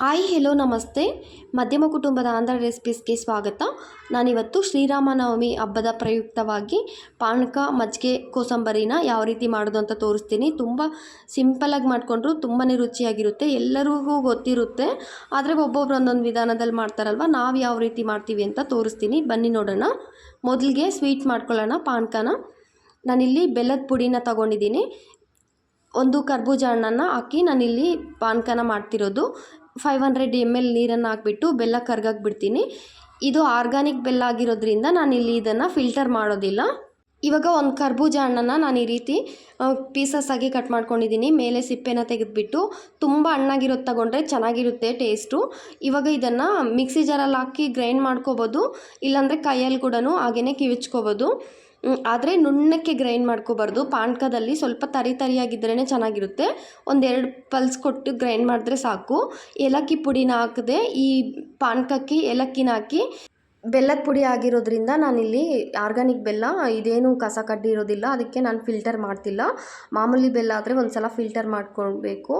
Hi hello ನಮಸ್ತೆ. ಮಧ್ಯಮ ಕುಟುಂಬದ ಆಂಧ್ರ ರೆಸಿಪೀಸ್ಗೆ ಸ್ವಾಗತ. ನಾನಿವತ್ತು ಶ್ರೀರಾಮನವಮಿ ಹಬ್ಬದ ಪ್ರಯುಕ್ತವಾಗಿ ಪಾನಕ, ಮಜ್ಜಿಗೆ, ಕೋಸಂಬರಿನ ಯಾವ ರೀತಿ ಮಾಡೋದು ಅಂತ ತೋರಿಸ್ತೀನಿ. ತುಂಬ ಸಿಂಪಲಾಗಿ ಮಾಡಿಕೊಂಡ್ರು ತುಂಬಾ ರುಚಿಯಾಗಿರುತ್ತೆ. ಎಲ್ಲರಿಗೂ ಗೊತ್ತಿರುತ್ತೆ. ಆದರೆ ಒಬ್ಬೊಬ್ರು ಒಂದೊಂದು ವಿಧಾನದಲ್ಲಿ ಮಾಡ್ತಾರಲ್ವ? ನಾವು ಯಾವ ರೀತಿ ಮಾಡ್ತೀವಿ ಅಂತ ತೋರಿಸ್ತೀನಿ. ಬನ್ನಿ ನೋಡೋಣ. ಮೊದಲಿಗೆ ಸ್ವೀಟ್ ಮಾಡ್ಕೊಳ್ಳೋಣ ಪಾನಕನ. ನಾನಿಲ್ಲಿ ಬೆಲ್ಲದ ಪುಡಿನ ತಗೊಂಡಿದ್ದೀನಿ. ಒಂದು ಕರ್ಬೂಜ ಹಣ್ಣನ್ನು ಹಾಕಿ ನಾನಿಲ್ಲಿ ಪಾನಕನ ಮಾಡ್ತಿರೋದು. ಫೈವ್ ಹಂಡ್ರೆಡ್ ಎಂ ಎಲ್ ನೀರನ್ನು ಹಾಕ್ಬಿಟ್ಟು ಬೆಲ್ಲ ಕರ್ಗಕ್ಕೆ ಬಿಡ್ತೀನಿ ಇದು ಆರ್ಗಾನಿಕ್ ಬೆಲ್ಲ ಆಗಿರೋದ್ರಿಂದ ನಾನಿಲ್ಲಿ ಇದನ್ನು ಫಿಲ್ಟರ್ ಮಾಡೋದಿಲ್ಲ. ಇವಾಗ ಒಂದು ಕರ್ಬೂಜ ಹಣ್ಣನ್ನು ನಾನು ಈ ರೀತಿ ಪೀಸಸ್ ಆಗಿ ಕಟ್ ಮಾಡ್ಕೊಂಡಿದ್ದೀನಿ ಮೇಲೆ ಸಿಪ್ಪೆನ ತೆಗೆದುಬಿಟ್ಟು ತುಂಬ ಹಣ್ಣಾಗಿರೋದು ತಗೊಂಡ್ರೆ ಚೆನ್ನಾಗಿರುತ್ತೆ ಟೇಸ್ಟು ಇವಾಗ ಇದನ್ನು ಮಿಕ್ಸಿ ಜಾರಲ್ಲಿ ಹಾಕಿ ಗ್ರೈಂಡ್ ಮಾಡ್ಕೋಬೋದು. ಇಲ್ಲಾಂದರೆ ಕೈಯಲ್ಲಿ ಕೂಡ ಹಾಗೆಯೇ ಕಿವಿಚ್ಕೋಬೋದು. ಆದರೆ ನುಣ್ಣಕ್ಕೆ ಗ್ರೈಂಡ್ ಮಾಡ್ಕೋಬಾರ್ದು. ಪಾನಕದಲ್ಲಿ ಸ್ವಲ್ಪ ತರಿ ತರಿಯಾಗಿದ್ರೇ ಚೆನ್ನಾಗಿರುತ್ತೆ. ಒಂದೆರಡು ಪಲ್ಸ್ ಕೊಟ್ಟು ಗ್ರೈಂಡ್ ಮಾಡಿದ್ರೆ ಸಾಕು. ಏಲಕ್ಕಿ ಪುಡಿನ ಹಾಕದೆ ಈ ಪಾನಕಕ್ಕೆ ಏಲಕ್ಕಿನ ಹಾಕಿ ಬೆಲ್ಲದ ಪುಡಿ ಆಗಿರೋದ್ರಿಂದ ನಾನಿಲ್ಲಿ ಆರ್ಗಾನಿಕ್ ಬೆಲ್ಲ, ಇದೇನು ಕಸ ಕಡ್ಡಿ ಇರೋದಿಲ್ಲ, ಅದಕ್ಕೆ ನಾನು ಫಿಲ್ಟರ್ ಮಾಡ್ತಿಲ್ಲ. ಮಾಮೂಲಿ ಬೆಲ್ಲ ಆದರೆ ಒಂದು ಸಲ ಫಿಲ್ಟರ್ ಮಾಡ್ಕೊಳ್ಬೇಕು.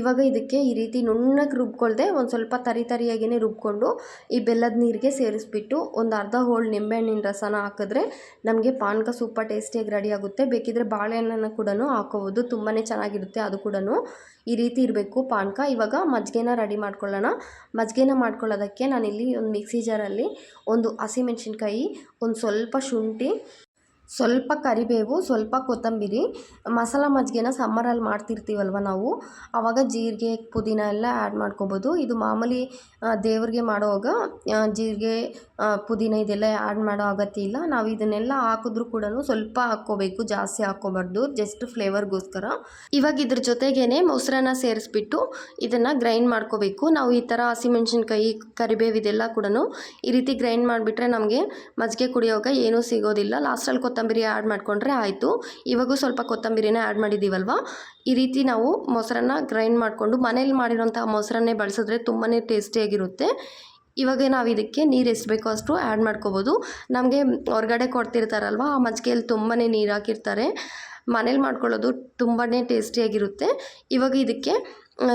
ಇವಾಗ ಇದಕ್ಕೆ ಈ ರೀತಿ ನುಣ್ಣಗೆ ರುಬ್ಕೊಳ್ದೆ ಒಂದು ಸ್ವಲ್ಪ ತರಿ ತರಿಯಾಗಿಯೇ ರುಬ್ಕೊಂಡು ಈ ಬೆಲ್ಲದ ನೀರಿಗೆ ಸೇರಿಸ್ಬಿಟ್ಟು ಒಂದು ಅರ್ಧ ಹೋಳು ನಿಂಬೆಹಣ್ಣಿನ ರಸನ ಹಾಕಿದ್ರೆ ನಮಗೆ ಪಾನಕ ಸೂಪರ್ ಟೇಸ್ಟಿಯಾಗಿ ರೆಡಿ ಆಗುತ್ತೆ. ಬೇಕಿದ್ರೆ ಬಾಳೆಹಣ್ಣನ್ನು ಕೂಡ ಹಾಕೋಬೋದು. ತುಂಬಾ ಚೆನ್ನಾಗಿರುತ್ತೆ ಅದು ಕೂಡ ಈ ರೀತಿ ಇರಬೇಕು ಪಾನಕ. ಇವಾಗ ಮಜ್ಜಿಗೆನ ರೆಡಿ ಮಾಡ್ಕೊಳ್ಳೋಣ. ಮಜ್ಜಿಗೆನ ಮಾಡ್ಕೊಳ್ಳೋದಕ್ಕೆ ನಾನಿಲ್ಲಿ ಒಂದು ಮಿಕ್ಸಿ ಜಾರಲ್ಲಿ ಒಂದು ಹಸಿಮೆಣ್ಸಿನ್ಕಾಯಿ ಒಂದು ಸ್ವಲ್ಪ ಶುಂಠಿ ಸ್ವಲ್ಪ ಕರಿಬೇವು, ಸ್ವಲ್ಪ ಕೊತ್ತಂಬರಿ, ಮಸಾಲ ಮಜ್ಜಿಗೆನ ಸಮ್ಮರಲ್ಲಿ ಮಾಡ್ತಿರ್ತೀವಲ್ವ ನಾವು ಆವಾಗ ಜೀರಿಗೆ, ಪುದೀನ ಎಲ್ಲ ಆ್ಯಡ್ ಮಾಡ್ಕೋಬೋದು. ಇದು ಮಾಮೂಲಿ ದೇವ್ರಿಗೆ ಮಾಡೋವಾಗ ಜೀರಿಗೆ ಪುದೀನ ಇದೆಲ್ಲ ಆ್ಯಡ್ ಮಾಡೋ ಅಗತ್ಯ ಇಲ್ಲ. ನಾವು ಇದನ್ನೆಲ್ಲ ಹಾಕಿದ್ರೂ ಕೂಡ ಸ್ವಲ್ಪ ಹಾಕ್ಕೋಬೇಕು, ಜಾಸ್ತಿ ಹಾಕ್ಕೋಬಾರ್ದು ಜಸ್ಟ್ ಫ್ಲೇವರ್ಗೋಸ್ಕರ ಇವಾಗ ಇದ್ರ ಜೊತೆಗೇ ಮೊಸರನ್ನ ಸೇರಿಸ್ಬಿಟ್ಟು ಇದನ್ನು ಗ್ರೈಂಡ್ ಮಾಡ್ಕೋಬೇಕು. ನಾವು ಈ ಥರ ಹಸಿಮೆಣ್ಸಿನ್ಕಾಯಿ, ಕರಿಬೇವು ಇದೆಲ್ಲ ಕೂಡ ಈ ರೀತಿ ಗ್ರೈಂಡ್ ಮಾಡಿಬಿಟ್ರೆ ನಮಗೆ ಮಜ್ಜಿಗೆ ಕುಡಿಯೋವಾಗ ಏನೂ ಸಿಗೋದಿಲ್ಲ. ಲಾಸ್ಟಲ್ಲಿ ಕೊತ್ತಂಬರಿ ಆ್ಯಡ್ ಮಾಡಿಕೊಂಡ್ರೆ ಆಯಿತು. ಇವಾಗೂ ಸ್ವಲ್ಪ ಕೊತ್ತಂಬರಿನೇ ಆ್ಯಡ್ ಮಾಡಿದ್ದೀವಲ್ವ ಈ ರೀತಿ ನಾವು ಮೊಸರನ್ನ ಗ್ರೈಂಡ್ ಮಾಡಿಕೊಂಡು ಮನೇಲಿ ಮಾಡಿರೋಂಥ ಮೊಸರನ್ನೇ ಬಳಸಿದ್ರೆ ತುಂಬಾ ಟೇಸ್ಟಿಯಾಗಿರುತ್ತೆ ಇವಾಗ ನಾವು ಇದಕ್ಕೆ ನೀರು ಎಷ್ಟು ಬೇಕೋ ಅಷ್ಟು ಆ್ಯಡ್ ಮಾಡ್ಕೋಬೋದು. ನಮಗೆ ಹೊರಗಡೆ ಕೊಡ್ತಿರ್ತಾರಲ್ವ, ಆ ಮಜ್ಜಿಗೆಯಲ್ಲಿ ತುಂಬಾ ನೀರು ಹಾಕಿರ್ತಾರೆ. ಮನೇಲಿ ಮಾಡ್ಕೊಳ್ಳೋದು ತುಂಬಾ ಟೇಸ್ಟಿಯಾಗಿರುತ್ತೆ ಇವಾಗ ಇದಕ್ಕೆ,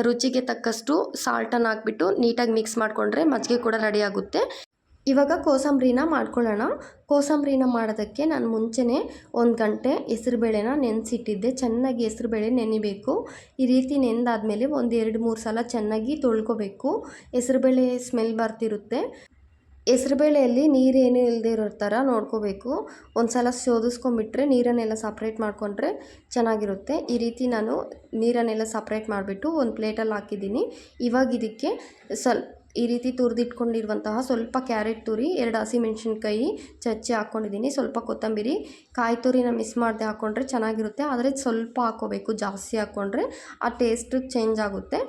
ರುಚಿಗೆ ತಕ್ಕಷ್ಟು ಸಾಲ್ಟನ್ನು ಹಾಕ್ಬಿಟ್ಟು ನೀಟಾಗಿ ಮಿಕ್ಸ್ ಮಾಡಿಕೊಂಡ್ರೆ ಮಜ್ಜಿಗೆ ಕೂಡ ರೆಡಿ ಆಗುತ್ತೆ. ಇವಾಗ ಕೋಸಂಬರಿನ ಮಾಡ್ಕೊಳ್ಳೋಣ. ಕೋಸಂಬರಿನ ಮಾಡೋದಕ್ಕೆ ನಾನು ಮುಂಚೆನೇ ಒಂದು ಗಂಟೆ ಹೆಸರುಬೇಳೆನ ನೆನೆಸಿಟ್ಟಿದ್ದೆ. ಚೆನ್ನಾಗಿ ಹೆಸರುಬೇಳೆ ನೆನಿಬೇಕು. ಈ ರೀತಿ ನೆನೆದಾದ್ಮೇಲೆ ಒಂದು ಎರಡು ಮೂರು ಸಲ ಚೆನ್ನಾಗಿ ತೊಳ್ಕೊಬೇಕು. ಹೆಸರುಬೇಳೆ ಸ್ಮೆಲ್ ಬರ್ತಿರುತ್ತೆ. ಹೆಸರುಬೇಳೆಯಲ್ಲಿ ನೀರೇನು ಇಲ್ಲದೆ ಇರೋ ಥರ ನೋಡ್ಕೋಬೇಕು. ಒಂದು ಸಲ ಶೋಧಿಸ್ಕೊಂಬಿಟ್ರೆ ನೀರನ್ನೆಲ್ಲ ಸಪ್ರೇಟ್ ಮಾಡಿಕೊಂಡ್ರೆ ಚೆನ್ನಾಗಿರುತ್ತೆ. ಈ ರೀತಿ ನಾನು ನೀರನ್ನೆಲ್ಲ ಸಪ್ರೇಟ್ ಮಾಡಿಬಿಟ್ಟು ಒಂದು ಪ್ಲೇಟಲ್ಲಿ ಹಾಕಿದ್ದೀನಿ. ಇವಾಗ ಇದಕ್ಕೆ ಸ್ವಲ್ಪ ಈ ರೀತಿ ತುರಿದಿಟ್ಕೊಂಡಿರುವಂತಹ ಸ್ವಲ್ಪ ಕ್ಯಾರೆಟ್ ತುರಿ, ಎರಡು ಹಸಿಮೆಣ್ಸಿನ್ಕಾಯಿ ಚಚ್ಚಿ ಹಾಕ್ಕೊಂಡಿದ್ದೀನಿ. ಸ್ವಲ್ಪ ಕೊತ್ತಂಬರಿ, ಕಾಯಿ ತುರಿನ ಮಿಸ್ ಮಾಡದೆ ಹಾಕ್ಕೊಂಡ್ರೆ ಚೆನ್ನಾಗಿರುತ್ತೆ. ಆದರೆ ಸ್ವಲ್ಪ ಹಾಕ್ಕೋಬೇಕು, ಜಾಸ್ತಿ ಹಾಕ್ಕೊಂಡ್ರೆ ಆ ಟೇಸ್ಟ್ ಚೇಂಜ್ ಆಗುತ್ತೆ.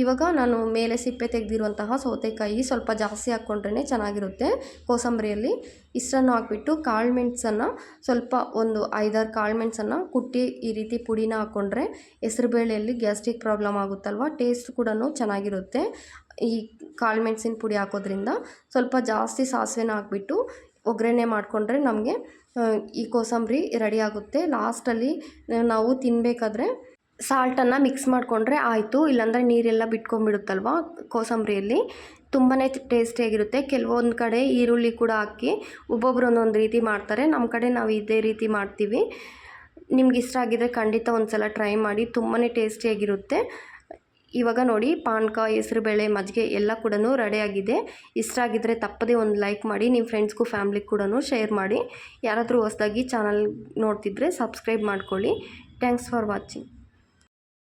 ಇವಾಗ ನಾನು ಮೇಲೆ ಸಿಪ್ಪೆ ತೆಗೆದಿರುವಂತಹ ಸೌತೆಕಾಯಿ ಸ್ವಲ್ಪ ಜಾಸ್ತಿ ಹಾಕ್ಕೊಂಡ್ರೆ ಚೆನ್ನಾಗಿರುತ್ತೆ. ಕೋಸಂಬರಿಯಲ್ಲಿ ಇಷ್ಟನ್ನು ಹಾಕ್ಬಿಟ್ಟು ಕಾಳು ಮೆಣಸನ್ನು ಸ್ವಲ್ಪ ಒಂದು ಐದಾರು ಕಾಳು ಮೆಣಸನ್ನು ಕುಟ್ಟಿ ಈ ರೀತಿ ಪುಡಿನ ಹಾಕ್ಕೊಂಡ್ರೆ ಹೆಸರುಬೇಳೆಯಲ್ಲಿ ಗ್ಯಾಸ್ಟ್ರಿಕ್ ಪ್ರಾಬ್ಲಮ್ ಆಗುತ್ತಲ್ವ? ಟೇಸ್ಟ್ ಕೂಡ ಚೆನ್ನಾಗಿರುತ್ತೆ. ಈ ಕಾಳು ಮೆಣಸಿನ ಪುಡಿ ಹಾಕೋದ್ರಿಂದ ಸ್ವಲ್ಪ ಜಾಸ್ತಿ ಸಾಸಿವೆನ ಹಾಕ್ಬಿಟ್ಟು ಒಗ್ಗರಣೆ ಮಾಡಿಕೊಂಡ್ರೆ ನಮಗೆ ಈ ಕೋಸಂಬರಿ ರೆಡಿ ಆಗುತ್ತೆ. ಲಾಸ್ಟಲ್ಲಿ ನಾವು ತಿನ್ನಬೇಕಾದ್ರೆ ಸಾಲ್ಟನ್ನು ಮಿಕ್ಸ್ ಮಾಡಿಕೊಂಡ್ರೆ ಆಯಿತು, ಇಲ್ಲಾಂದರೆ ನೀರೆಲ್ಲ ಬಿಟ್ಕೊಂಡ್ಬಿಡುತ್ತಲ್ವ ಕೋಸಂಬರಿಯಲ್ಲಿ? ತುಂಬಾ ಟೇಸ್ಟಿಯಾಗಿರುತ್ತೆ. ಕೆಲವೊಂದು ಕಡೆ ಈರುಳ್ಳಿ ಕೂಡ ಹಾಕಿ ಒಬ್ಬೊಬ್ರು ಒಂದೊಂದು ರೀತಿ ಮಾಡ್ತಾರೆ. ನಮ್ಮ ಕಡೆ ನಾವು ಇದೇ ರೀತಿ ಮಾಡ್ತೀವಿ. ನಿಮ್ಗೆ ಇಷ್ಟ ಆಗಿದ್ರೆ ಖಂಡಿತ ಒಂದು ಸಲ ಟ್ರೈ ಮಾಡಿ ತುಂಬಾ ಟೇಸ್ಟಿಯಾಗಿರುತ್ತೆ. ಇವಾಗ ನೋಡಿ ಪಾನಕ ಹೆಸರುಬೇಳೆ, ಮಜ್ಜಿಗೆ ಎಲ್ಲ ಕೂಡ ರೆಡಿಯಾಗಿದೆ. ಇಷ್ಟ ಆಗಿದ್ದರೆ ತಪ್ಪದೇ ಒಂದು ಲೈಕ್ ಮಾಡಿ ನಿಮ್ಮ ಫ್ರೆಂಡ್ಸ್ಗೂ ಫ್ಯಾಮ್ಲಿಗೆ ಕೂಡ ಶೇರ್ ಮಾಡಿ. ಯಾರಾದರೂ ಹೊಸದಾಗಿ ಚಾನಲ್ ನೋಡ್ತಿದ್ರೆ ಸಬ್ಸ್ಕ್ರೈಬ್ ಮಾಡ್ಕೊಳ್ಳಿ. Thanks for watching.